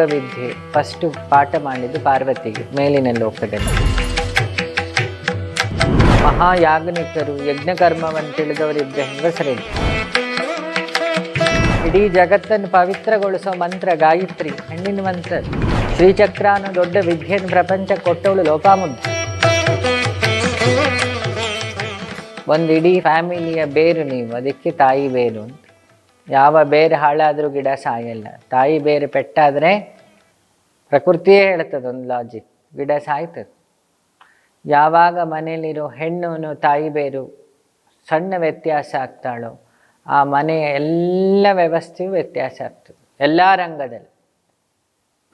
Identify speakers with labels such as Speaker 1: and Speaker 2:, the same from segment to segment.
Speaker 1: ಯೋಗ ವಿದ್ಯೆ ಫಸ್ಟು ಪಾಠ ಮಾಡಿದ್ದು ಪಾರ್ವತಿಗೆ ಮೇಲಿನ ಲೋಕದಲ್ಲಿ ಮಹಾಯಾಗ್ನಿಕರು, ಯಜ್ಞಕರ್ಮವನ್ನು ತಿಳಿದವರಿದ್ದ ಹೆಂಗಸರಿಲ್ಲ ಇಡೀ ಜಗತ್ತನ್ನು ಪವಿತ್ರಗೊಳಿಸೋ ಮಂತ್ರ ಗಾಯತ್ರಿ, ಹೆಣ್ಣಿನ ಮಂತ್ರ. ಶ್ರೀಚಕ್ರ ದೊಡ್ಡ ವಿದ್ಯೆಯನ್ನು ಪ್ರಪಂಚ ಕೊಟ್ಟವಳು ಲೋಪಾಮುದ್ರ ಒಂದು ಇಡೀ ಫ್ಯಾಮಿಲಿಯ ಬೇರು ನೀವು, ಅದಕ್ಕೆ ತಾಯಿ ಬೇರು ಯಾವ ಬೇರೆ ಹಾಳಾದರೂ ಗಿಡ ಸಾಯಲ್ಲ. ತಾಯಿ ಬೇರೆ ಪೆಟ್ಟಾದರೆ ಪ್ರಕೃತಿಯೇ ಹೇಳ್ತದೆ ಒಂದು ಲಾಜಿಕ್ ಗಿಡ ಸಾಯ್ತದೆ. ಯಾವಾಗ ಮನೆಯಲ್ಲಿರೋ ಹೆಣ್ಣು ತಾಯಿ ಬೇರು ಸಣ್ಣ ವ್ಯತ್ಯಾಸ ಆಗ್ತಾಳೋ, ಆ ಮನೆಯ ಎಲ್ಲ ವ್ಯವಸ್ಥೆಯು ವ್ಯತ್ಯಾಸ ಆಗ್ತದೆ. ಎಲ್ಲ ರಂಗದಲ್ಲಿ.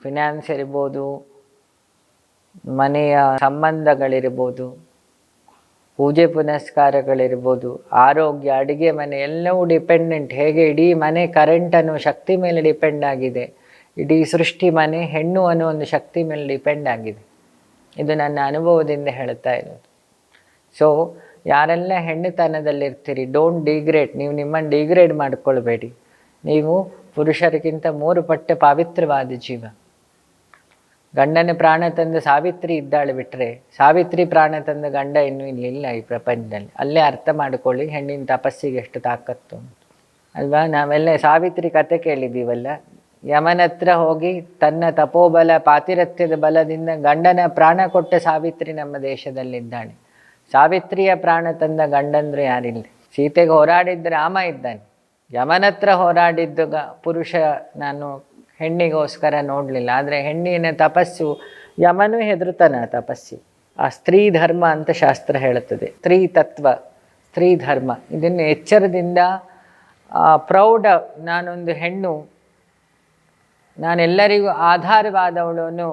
Speaker 1: ಫಿನಾನ್ಸ್ ಇರ್ಬೋದು, ಮನೆಯ ಸಂಬಂಧಗಳಿರ್ಬೋದು ಪೂಜೆ ಪುನಸ್ಕಾರಗಳಿರ್ಬೋದು, ಆರೋಗ್ಯ, ಅಡುಗೆ ಮನೆ ಎಲ್ಲವೂ ಡಿಪೆಂಡೆಂಟ್ ಹೇಗೆ ಇಡೀ ಮನೆ ಕರೆಂಟ್ ಅನ್ನುವ ಶಕ್ತಿ ಮೇಲೆ ಡಿಪೆಂಡ್ ಆಗಿದೆ. ಇಡೀ ಸೃಷ್ಟಿ ಮನೆ ಹೆಣ್ಣು ಅನ್ನೋ ಒಂದು ಶಕ್ತಿ ಮೇಲೆ ಡಿಪೆಂಡ್ ಆಗಿದೆ. ಇದು ನನ್ನ ಅನುಭವದಿಂದ ಹೇಳ್ತಾ ಇರೋದು. ಸೊ ಯಾರೆಲ್ಲ ಹೆಣ್ಣುತನದಲ್ಲಿರ್ತೀರಿ ಡೋಂಟ್ ಡಿಗ್ರೇಡ್ ನೀವು ನಿಮ್ಮನ್ನು ಡಿಗ್ರೇಡ್ ಮಾಡಿಕೊಳ್ಬೇಡಿ. ನೀವು ಪುರುಷರಿಗಿಂತ ಮೂರು ಪಟ್ಟು ಪವಿತ್ರವಾದ ಜೀವ. ಗಂಡನ ಪ್ರಾಣ ತಂದ ಸಾವಿತ್ರಿ ಇದ್ದಾಳೆ ಬಿಟ್ಟರೆ ಸಾವಿತ್ರಿ ಪ್ರಾಣ ತಂದ ಗಂಡ ಇನ್ನೂ ಇಲ್ಲಿಲ್ಲ ಈ ಪ್ರಪಂಚದಲ್ಲಿ. ಅಲ್ಲೇ ಅರ್ಥ ಮಾಡ್ಕೊಳ್ಳಿ, ಹೆಣ್ಣಿನ ತಪಸ್ಸಿಗೆ ಎಷ್ಟು ತಾಕತ್ತು ಅಂತ ಅಲ್ವಾ? ನಾವೆಲ್ಲ ಸಾವಿತ್ರಿ ಕತೆ ಕೇಳಿದ್ದೀವಲ್ಲ? ಯಮನ ಹತ್ರ ಹೋಗಿ ತನ್ನ ತಪೋಬಲ, ಪಾತಿರತ್ಯದ ಬಲದಿಂದ ಗಂಡನ ಪ್ರಾಣ ಕೊಟ್ಟ ಸಾವಿತ್ರಿ ನಮ್ಮ ದೇಶದಲ್ಲಿದ್ದಾಳೆ ಸಾವಿತ್ರಿಯ ಪ್ರಾಣ ತಂದ ಗಂಡಂದ್ರೆ ಯಾರಿಲ್ಲ? ಸೀತೆಗೆ ಹೋರಾಡಿದ್ದ ರಾಮ ಇದ್ದಾನೆ. ಯಮನತ್ರ ಹೋರಾಡಿದ್ದು ಪುರುಷ ನಾನು ಹೆಣ್ಣಿಗೋಸ್ಕರ ನೋಡಲಿಲ್ಲ. ಆದರೆ ಹೆಣ್ಣಿನ ತಪಸ್ಸು ಯಮನೂ ಹೆದರುತ್ತಾನೆ ಆ ತಪಸ್ಸಿ. ಆ ಸ್ತ್ರೀ ಧರ್ಮ ಅಂತ ಶಾಸ್ತ್ರ ಹೇಳುತ್ತದೆ. ಸ್ತ್ರೀ ತತ್ವ, ಸ್ತ್ರೀ ಧರ್ಮ. ಇದನ್ನು ಎಚ್ಚರದಿಂದ ಪ್ರೌಢ ನಾನೊಂದು ಹೆಣ್ಣು, ನಾನೆಲ್ಲರಿಗೂ ಆಧಾರವಾದವಳನ್ನು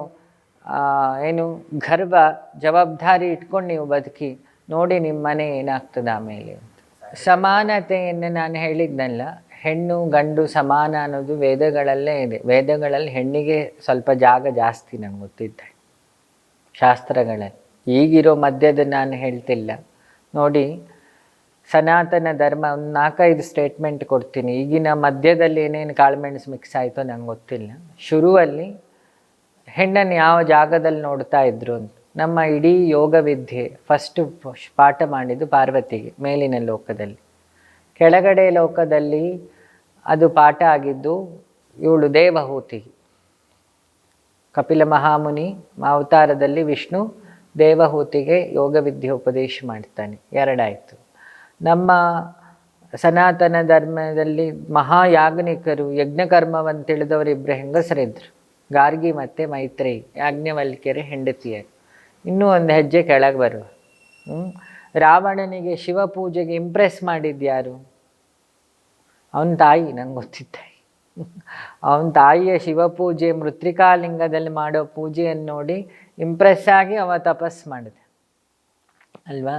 Speaker 1: ಏನು ಗರ್ವ, ಜವಾಬ್ದಾರಿ ಇಟ್ಕೊಂಡು ನೀವು ಬದುಕಿ, ನೋಡಿ ನಿಮ್ಮ ಮನೆ ಏನಾಗ್ತದೆ ಆಮೇಲೆ ಸಮಾನತೆಯನ್ನು ನಾನು ಹೇಳಿದ್ನಲ್ಲ ಹೆಣ್ಣು ಗಂಡು ಸಮಾನ ಅನ್ನೋದು ವೇದಗಳಲ್ಲೇ ಇದೆ. ವೇದಗಳಲ್ಲಿ ಹೆಣ್ಣಿಗೆ ಸ್ವಲ್ಪ ಜಾಗ ಜಾಸ್ತಿ ನಂಗೆ ಗೊತ್ತಿದ್ದೆ ಶಾಸ್ತ್ರಗಳಲ್ಲಿ. ಈಗಿರೋ ಮಧ್ಯದ ನಾನು ಹೇಳ್ತಿಲ್ಲ. ನೋಡಿ, ಸನಾತನ ಧರ್ಮ ಒಂದು ನಾಲ್ಕೈದು ಸ್ಟೇಟ್ಮೆಂಟ್ ಕೊಡ್ತೀನಿ. ಈಗಿನ ಮಧ್ಯದಲ್ಲಿ ಏನೇನು ಕಾಳುಮೆಣಸು ಮಿಕ್ಸ್ ಆಯಿತೋ ನಂಗೆ ಗೊತ್ತಿಲ್ಲ. ಶುರುವಲ್ಲಿ ಹೆಣ್ಣನ್ನು ಯಾವ ಜಾಗದಲ್ಲಿ ನೋಡ್ತಾ ಇದ್ರು ಅಂತ. ನಮ್ಮ ಇಡೀ ಯೋಗ ವಿದ್ಯೆ ಫಸ್ಟು ಪಾಠ ಮಾಡಿದ್ದು ಪಾರ್ವತಿಗೆ, ಮೇಲಿನ ಲೋಕದಲ್ಲಿ. ಕೆಳಗಡೆ ಲೋಕದಲ್ಲಿ ಅದು ಪಾಠ ಆಗಿದ್ದು ಇವಳು ದೇವಹೂತಿ. ಕಪಿಲ ಮಹಾಮುನಿ ಅವತಾರದಲ್ಲಿ ವಿಷ್ಣು ದೇವಹೂತಿಗೆ ಯೋಗ ವಿದ್ಯೆ ಉಪದೇಶ ಮಾಡ್ತಾನೆ. ಎರಡಾಯಿತು. ನಮ್ಮ ಸನಾತನ ಧರ್ಮದಲ್ಲಿ ಮಹಾಯಾಗ್ನಿಕರು ಯಜ್ಞಕರ್ಮವನ್ನು ತಿಳಿದವರು ಇಬ್ಬರು ಹೆಂಗಸರಿದ್ರು. ಗಾರ್ಗಿ ಮತ್ತು ಮೈತ್ರೇಯಿ, ಯಾಜ್ಞವಲ್ಕ್ಯರ ಹೆಂಡತಿಯರು. ಇನ್ನೂ ಒಂದು ಹೆಜ್ಜೆ ಕೆಳಗೆ ಬರುವ? ರಾವಣನಿಗೆ ಶಿವ ಪೂಜೆಗೆ ಇಂಪ್ರೆಸ್ ಮಾಡಿದ್ಯಾರು? ಅವನ ತಾಯಿ, ನಂಗೆ ಗೊತ್ತಿದ್ದೆ ಅವನ ತಾಯಿಯ ಶಿವಪೂಜೆ ಮೃತ್ರಿಕಾಲಿಂಗದಲ್ಲಿ ಮಾಡೋ ಪೂಜೆಯನ್ನು ನೋಡಿ ಇಂಪ್ರೆಸ್ ಆಗಿ ಅವ ತಪಸ್ ಮಾಡಿದೆ. ಅಲ್ವಾ?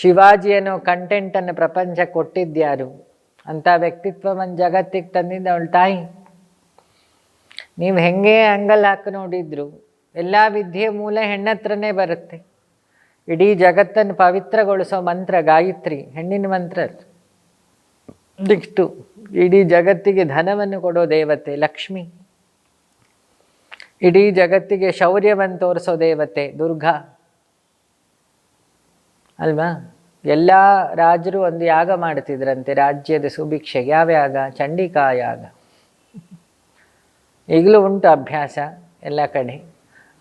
Speaker 1: ಶಿವಾಜಿಯನ್ನು ಕಂಟೆಂಟನ್ನು ಪ್ರಪಂಚ ಕೊಟ್ಟಿದ್ಯಾರು ಅಂಥ ವ್ಯಕ್ತಿತ್ವವನ್ನು ಜಗತ್ತಿಗೆ ತಂದಿದ್ದ ಅವಳ ತಾಯಿ. ನೀವು ಹೆಂಗೆ ಅಂಗಲ್ ಹಾಕಿ ನೋಡಿದ್ರು, ಎಲ್ಲ ವಿದ್ಯೆ ಮೂಲ ಹೆಣ್ಣತ್ರನೇ ಬರುತ್ತೆ. ಇಡೀ ಜಗತ್ತನ್ನು ಪವಿತ್ರಗೊಳಿಸೋ ಮಂತ್ರ ಗಾಯತ್ರಿ, ಹೆಣ್ಣಿನ ಮಂತ್ರ. ನೆಕ್ಸ್ಟು ಇಡೀ ಜಗತ್ತಿಗೆ ಧನವನ್ನು ಕೊಡೋ ದೇವತೆ ಲಕ್ಷ್ಮಿ. ಇಡೀ ಜಗತ್ತಿಗೆ ಶೌರ್ಯವನ್ನು ತೋರಿಸೋ ದೇವತೆ ದುರ್ಗಾ. ಅಲ್ವಾ? ಎಲ್ಲ ರಾಜರು ಒಂದು ಯಾಗ ಮಾಡ್ತಿದ್ರಂತೆ, ರಾಜ್ಯದ ಸುಭಿಕ್ಷೆಗೆ. ಯಾವ ಯಾಗ? ಚಂಡಿಕಾ ಯಾಗ. ಈಗಲೂ ಉಂಟು ಅಭ್ಯಾಸ ಎಲ್ಲ ಕಡೆ.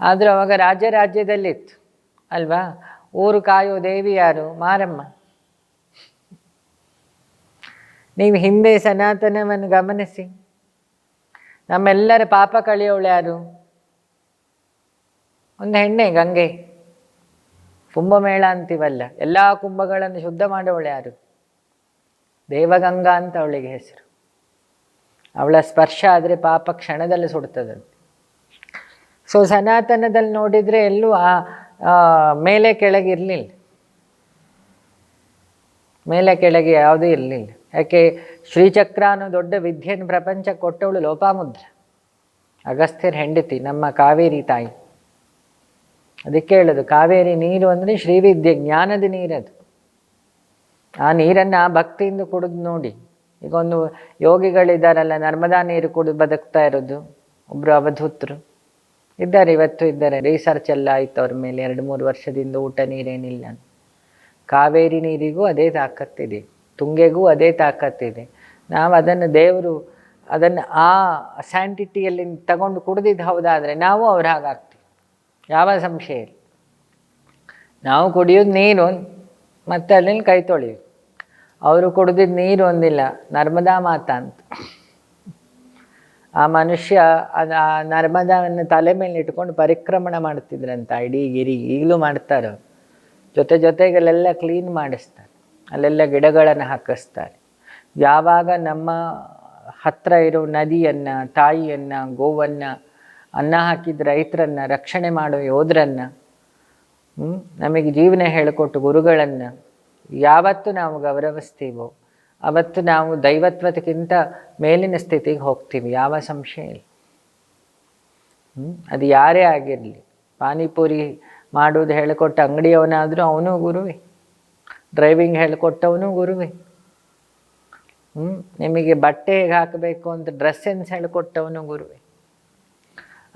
Speaker 1: ಆದರೂ ಅವಾಗ ರಾಜ್ಯ ರಾಜ್ಯದಲ್ಲಿತ್ತು. ಅಲ್ವಾ? ಊರು ಕಾಯೋ ದೇವಿ ಯಾರು? ಮಾರಮ್ಮ. ನೀವು ಹಿಂದೆ ಸನಾತನವನ್ನು ಗಮನಿಸಿ. ನಮ್ಮೆಲ್ಲರ ಪಾಪ ಕಳೆಯೋಳು ಯಾರು? ಒಂದು ಹೆಣ್ಣೆ, ಗಂಗೆ. ಕುಂಭಮೇಳ ಅಂತೀವಲ್ಲ, ಎಲ್ಲ ಕುಂಭಗಳನ್ನು ಶುದ್ಧ ಮಾಡೋಳು ಯಾರು? ದೇವಗಂಗಾ ಅಂತ ಅವಳಿಗೆ ಹೆಸರು. ಅವಳ ಸ್ಪರ್ಶ ಆದರೆ ಪಾಪ ಕ್ಷಣದಲ್ಲಿ ಸುಡ್ತದಂತೆ. ಸೊ ಸನಾತನದಲ್ಲಿ ನೋಡಿದರೆ ಎಲ್ಲೂ ಆ ಮೇಲೆ ಕೆಳಗೆ ಇರಲಿಲ್ಲ ಮೇಲೆ ಕೆಳಗೆ ಯಾವುದೂ ಇರಲಿಲ್ಲ. ಯಾಕೆ? ಶ್ರೀಚಕ್ರ ಅನ್ನೋ ದೊಡ್ಡ ವಿದ್ಯೆಯನ್ನು ಪ್ರಪಂಚ ಕೊಟ್ಟವಳು ಲೋಪಾಮುದ್ರ, ಅಗಸ್ತ್ಯರ ಹೆಂಡತಿ, ನಮ್ಮ ಕಾವೇರಿ ತಾಯಿ. ಅದಕ್ಕೆ ಹೇಳೋದು, ಕಾವೇರಿ ನೀರು ಅಂದರೆ ಶ್ರೀವಿದ್ಯೆ, ಜ್ಞಾನದ ನೀರದು. ಆ ನೀರನ್ನು ಭಕ್ತಿಯಿಂದ ಕುಡಿದು ನೋಡಿ. ಈಗ ಒಂದು ಯೋಗಿಗಳಿದ್ದಾರಲ್ಲ ನರ್ಮದಾ ನೀರು ಕುಡಿದು ಬದುಕ್ತಾ ಇರೋದು ಒಬ್ಬರು ಅವಧೂತರು. ಇದ್ದಾರೆ, ಇವತ್ತು ಇದ್ದಾರೆ. ರಿಸರ್ಚ್ ಎಲ್ಲ ಆಯಿತು ಅವ್ರ ಮೇಲೆ, ಎರಡು ಮೂರು ವರ್ಷದಿಂದ ಊಟ ನೀರೇನಿಲ್ಲ ಕಾವೇರಿ ನೀರಿಗೂ ಅದೇ ತಾಕತ್ತಿದೆ, ತುಂಗೆಗೂ ಅದೇ ತಾಕತ್ತಿದೆ. ನಾವು ಅದನ್ನು ದೇವರು ಅದನ್ನು ಆ ಸ್ಯಾಂಟಿಟಿಯಲ್ಲಿ ತಗೊಂಡು ಕುಡಿದಿದ್ದು ಹೌದಾದರೆ ನಾವು ಅವ್ರ ಹಾಗಾಗ್ತೀವಿ ಯಾವ ಸಂಶಯ ಇಲ್ಲ. ನಾವು ಕುಡಿಯೋದು ನೀರು ಮತ್ತೆ ಅಲ್ಲಿ ಕೈ ತೊಳೆಯೋದು. ಅವರು ಕುಡಿದಿದ್ದು ನೀರು ಒಂದಿಲ್ಲ, ನರ್ಮದಾ ಮಾತ ಅಂತ. ಆ ಮನುಷ್ಯ ಅದು ಆ ನರ್ಮದಾವನ್ನು ತಲೆ ಮೇಲೆ ಇಟ್ಕೊಂಡು ಪರಿಕ್ರಮಣ ಮಾಡ್ತಿದ್ರಂತ, ಇಡೀ ಗಿರಿ ಈಗಲೂ ಮಾಡ್ತಾರೆ ಜೊತೆ ಜೊತೆಗಲ್ಲೆಲ್ಲ ಕ್ಲೀನ್ ಮಾಡಿಸ್ತಾರೆ. ಅಲ್ಲೆಲ್ಲ ಗಿಡಗಳನ್ನು ಹಾಕಿಸ್ತಾರೆ. ಯಾವಾಗ ನಮ್ಮ ಹತ್ರ ಇರೋ ನದಿಯನ್ನು, ತಾಯಿಯನ್ನು, ಗೋವನ್ನು, ಅನ್ನ ಹಾಕಿದ ರೈತರನ್ನು, ರಕ್ಷಣೆ ಮಾಡೋ ಯೋಧರನ್ನು ನಮಗೆ ಜೀವನ ಹೇಳಿಕೊಟ್ಟು ಗುರುಗಳನ್ನು ಯಾವತ್ತು ನಾವು ಗೌರವಿಸ್ತೀವೋ, ಅವತ್ತು ನಾವು ದೈವತ್ವಕ್ಕಿಂತ ಮೇಲಿನ ಸ್ಥಿತಿಗೆ ಹೋಗ್ತೀವಿ. ಯಾವ ಸಂಶಯ ಇಲ್ಲ? ಅದು ಯಾರೇ ಆಗಿರಲಿ, ಪಾನಿಪುರಿ ಮಾಡೋದು ಹೇಳಿಕೊಟ್ಟ ಅಂಗಡಿಯವನಾದರೂ ಅವನು ಗುರುವೇ. ಡ್ರೈವಿಂಗ್ ಹೇಳಿಕೊಟ್ಟವನು ಗುರುವೇ. ಹ್ಞೂ ನಿಮಗೆ ಬಟ್ಟೆ ಹೇಗೆ ಹಾಕಬೇಕು ಅಂತ ಡ್ರೆಸ್ ಸೆನ್ಸ್ ಹೇಳಿಕೊಟ್ಟವನು ಗುರುವೇ.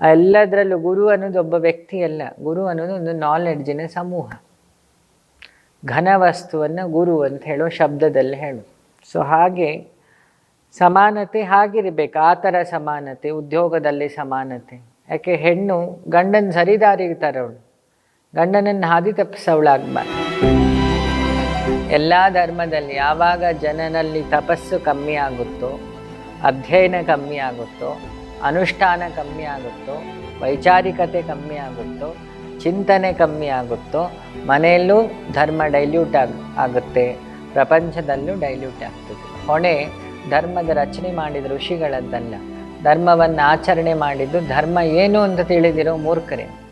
Speaker 1: ಎಲ್ಲದರಲ್ಲೂ ಗುರು ಅನ್ನೋದು ಒಬ್ಬ ವ್ಯಕ್ತಿ ಅಲ್ಲ ಗುರು ಅನ್ನೋದು ಒಂದು ನಾಲೆಡ್ಜಿನ ಸಮೂಹ. ಘನ ವಸ್ತುವನ್ನು ಗುರು ಅಂತ ಹೇಳೋ ಶಬ್ದದಲ್ಲಿ ಹೇಳು. ಸೊ ಹಾಗೆ ಸಮಾನತೆ ಹಾಗಿರಬೇಕು. ಆ ಥರ ಸಮಾನತೆ, ಉದ್ಯೋಗದಲ್ಲಿ ಸಮಾನತೆ. ಯಾಕೆ ಹೆಣ್ಣು ಗಂಡನ ಸರಿದಾರಿಗೆ ತರೋಳು ಗಂಡನನ್ನು ಹಾದಿ ತಪ್ಪಿಸವಳಾಗಬಾರ್ದು ಎಲ್ಲ ಧರ್ಮದಲ್ಲಿ ಯಾವಾಗ ಜನನಲ್ಲಿ ತಪಸ್ಸು ಕಮ್ಮಿ ಆಗುತ್ತೋ, ಅಧ್ಯಯನ ಕಮ್ಮಿ ಆಗುತ್ತೋ, ಅನುಷ್ಠಾನ ಕಮ್ಮಿ ಆಗುತ್ತೋ, ವೈಚಾರಿಕತೆ ಕಮ್ಮಿ ಆಗುತ್ತೋ, ಚಿಂತನೆ ಕಮ್ಮಿ ಆಗುತ್ತೋ, ಮನೆಯಲ್ಲೂ ಧರ್ಮ ಡೈಲ್ಯೂಟ್ ಆಗ, ಆಗುತ್ತೆ, ಪ್ರಪಂಚದಲ್ಲೂ ಡೈಲ್ಯೂಟ್ ಆಗ್ತದೆ. ಹೊಣೆ ಧರ್ಮದ ರಚನೆ ಮಾಡಿದ ಋಷಿಗಳದ್ದಲ್ಲ. ಧರ್ಮವನ್ನು ಆಚರಣೆ ಮಾಡಿದ್ದು ಧರ್ಮ ಏನು ಅಂತ ತಿಳಿದಿರೋ ಮೂರ್ಖರೇ.